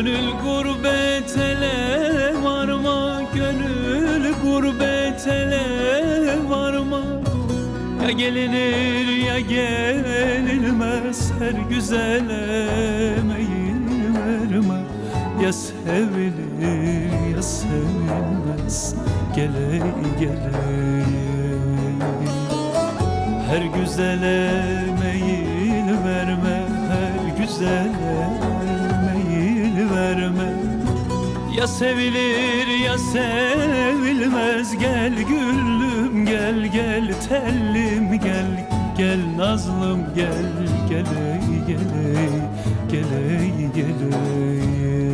Gönül gurbet ele varma Gönül gurbet ele varma. Ya gelinir ya gelinmez Her güzele meyil verme. Ya sevilir ya sevilmez Gele gele her güzele meyil verme Her güzele meyil Ya sevilir ya sevilmez. Gel güllüm gel gel tellim gel Gel nazlım gel gele gele gele gele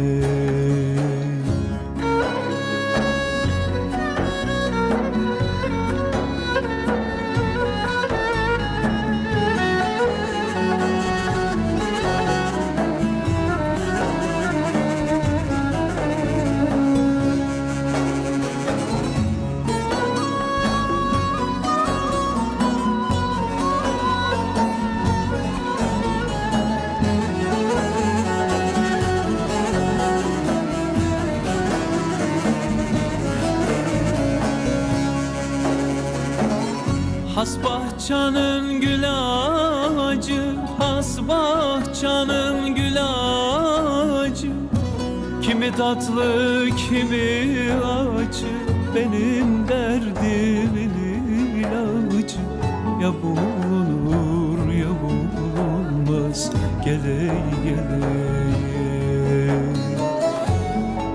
Has bahçanın gül ağacı Has bahçanın gül ağacı. Kimi tatlı kimi acı Benim derdimin ilacı. Ya bulunur ya bulunmaz Gele gele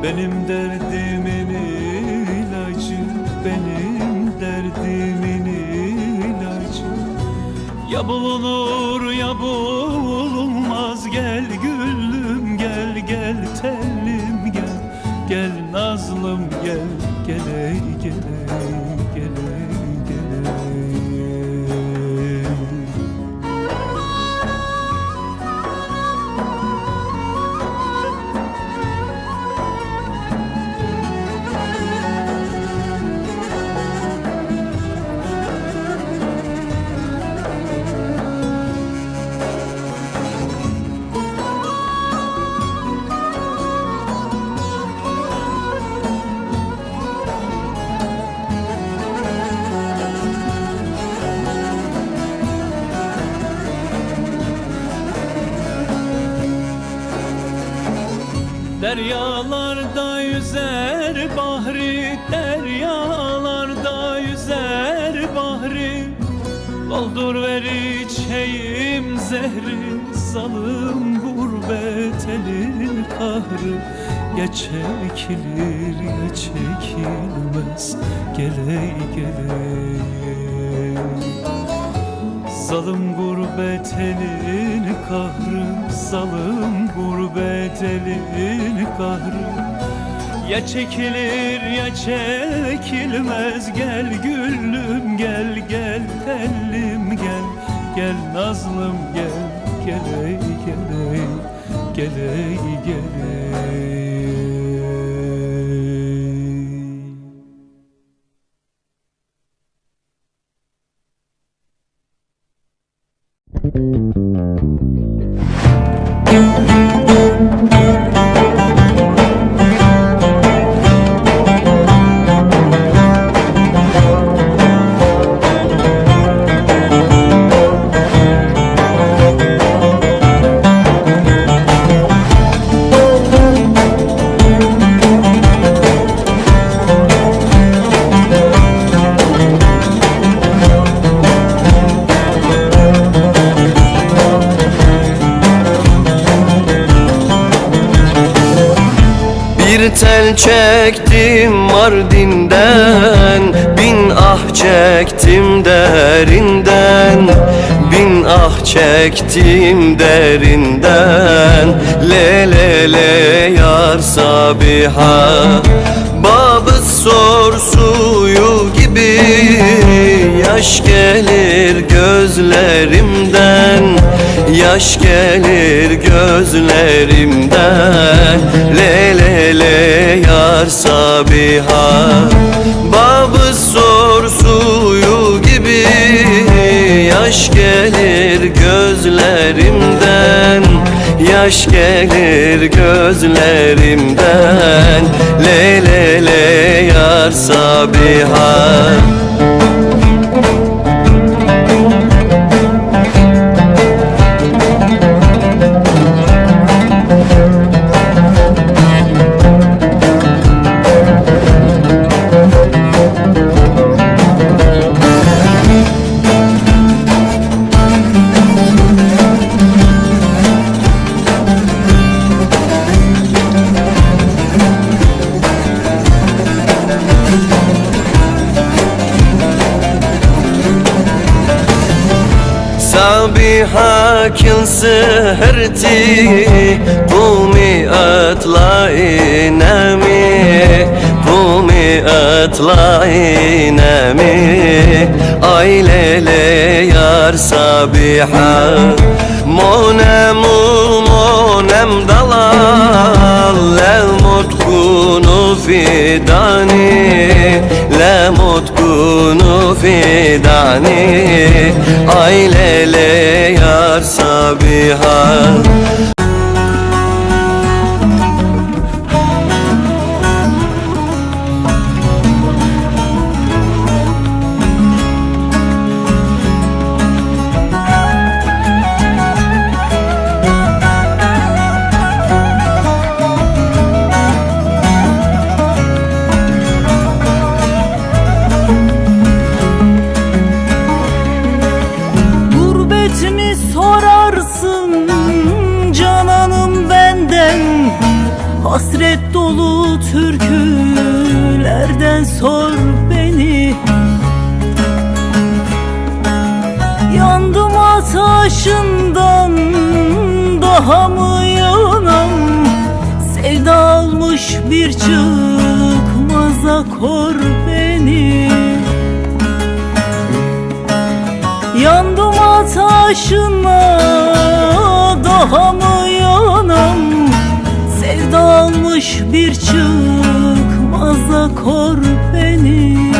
benim derdimin ilacı Benim derdimin ilacı Ya bulunur ya bulunmaz. Gel güllüm gel gel tellim gel. Gel nazlım gel gele Deryalarda yüzer bahri Deryalarda yüzer bahri. Doldur ver içeyim zehri Zalım gurbet elin kahrı. Ya çekilir ya çekilmez Gele gele Zalım gurbet elin kahrı Zalım gurbet elin kahrı. Ya çekilir ya çekilmez Gel güllüm gel gel tellim gel. Gel nazlım gel gele gele Gele gele Bir çektim Mardin'den Bin ah çektim derinden Bin ah çektim derinden. Le le le yar Sabiha Babı sor suyu gibi Yaş gelir gözlerimden Yaş gelir gözlerimden. Le le le yar Sabiha Babı sor suyu gibi. Yaş gelir gözlerimden yaş gelir gözlerimden. Le le le yar Sabiha Sabiha kil سهرتي قومي اطلعي نامي قومي اطلعي نامي اي ليلي يار صبيحة مونم مونم ضلال لا تكونوا في داني لا تكونوا في داني اي ليلي يار صبيحة dolu türkülerden sor beni. Yandım ateşinden daha mı yanam Sevda almış bir çıkmaza kor beni. Yandım ateşine daha mı yanam Sevda almış bir çıkmaza kor beni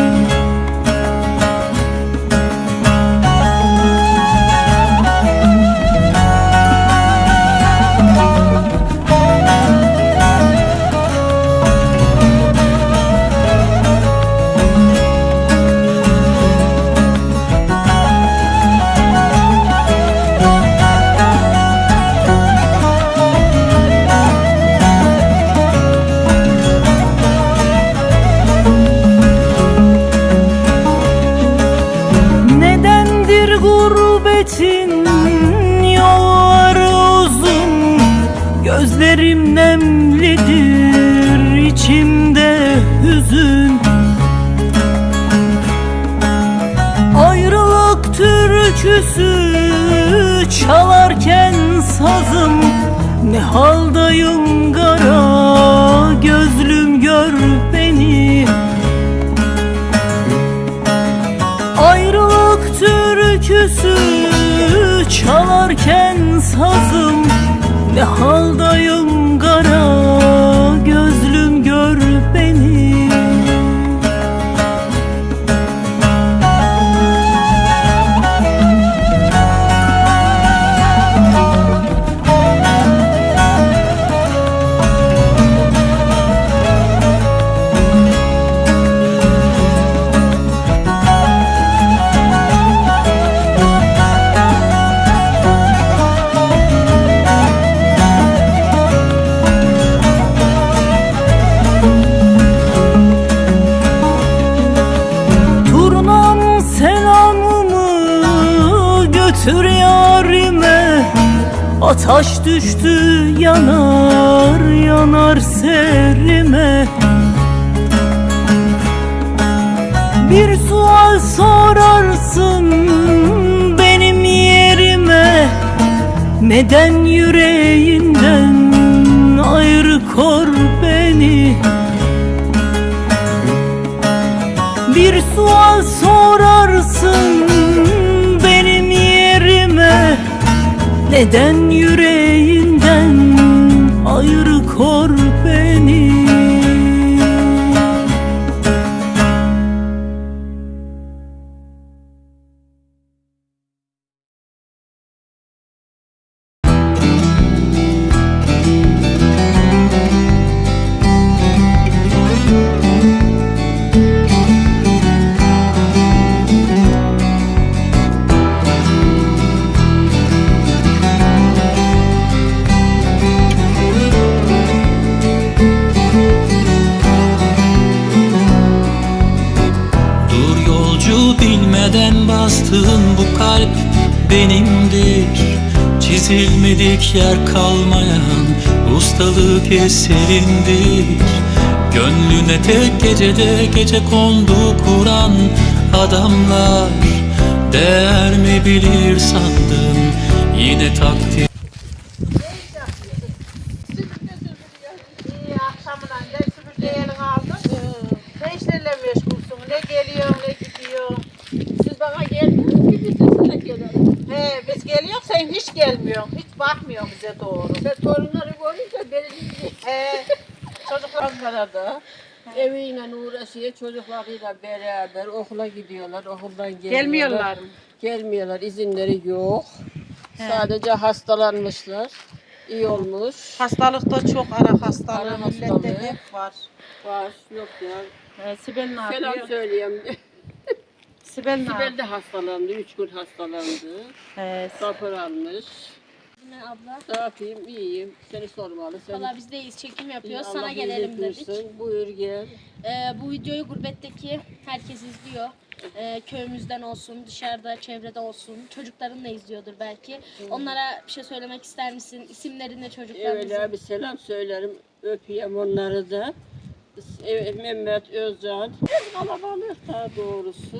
çalarken sazım Ne haldayım kara gözlüm gör beni. Ayrılık türküsü çalarken sazım Ne haldayım Ataş düştü yanar yanar serime. Bir sual sorarsın benim yerime. Neden yüreğinden Neden yüreğinden benimdir. Çizilmedik yer kalmayan ustalık eserindir. Gönlüne tek gecede gece kondu kuran adamlar. Değer mi bilir sandım yine takdir İyi akşamından ne süpürgeyenin aldın? Ne işlerle meşgulsün? Ne geliyor ne gidiyor? Siz bana geldiniz gibi sesine gelelim. He biz geliyoruz sen hiç gelmiyorsun. Hiç bakmıyorsun bize doğru. Ve torunları görünce dinliyor. He çocuklar Ankara'da eviyle uğraşıyor çocuklarıyla beraber okula gidiyorlar okuldan geliyorlar. gelmiyorlar mı? Gelmiyorlar izinleri yok. Sadece hastalanmışlar. İyi olmuş. Hastalıkta çok ara hastalığı. Millette hep var. Var yok ya. He, Sibel ne Selam yapıyor? söyleyeyim. Sibel ne Sibel de hastalandı. Üç gün hastalandı. He, Rapor almış. Ne abla? Ne yapayım? İyiyim. Seni sormalı. Sen Valla biz deyiz çekim yapıyoruz. Allah Sana gelelim dedik. Buyur gel. Ee, bu videoyu gurbetteki herkes izliyor. Ee, köyümüzden olsun, dışarıda, çevrede olsun. Çocukların da izliyordur belki. Onlara bir şey söylemek ister misin? İsimlerini çocuklarımızın. Evvela bir selam söylerim. Öpeyim onları da. Mehmet Özcan. Kalabalık daha doğrusu.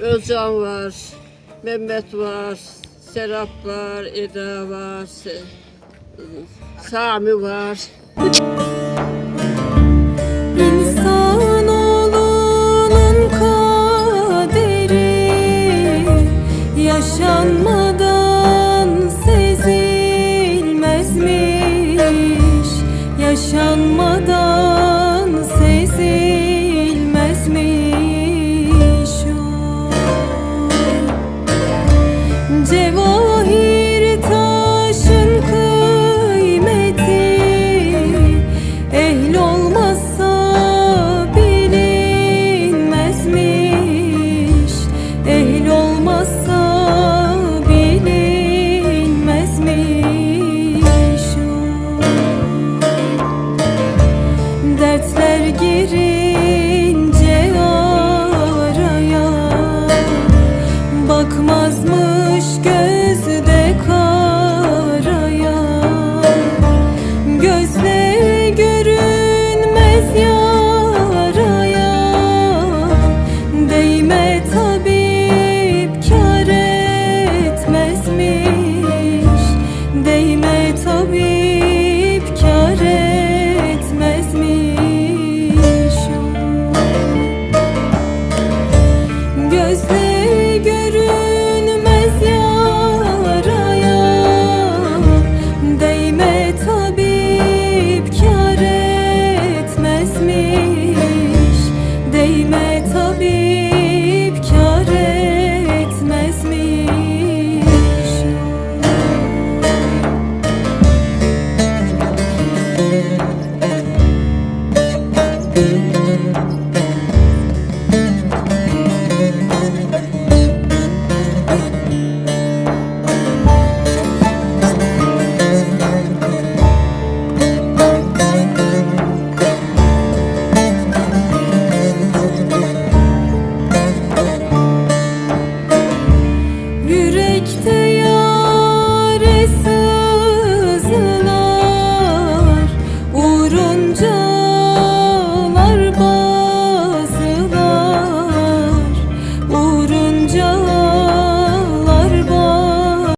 Özcan var, Mehmet var, Serap var, Eda var, Sami var.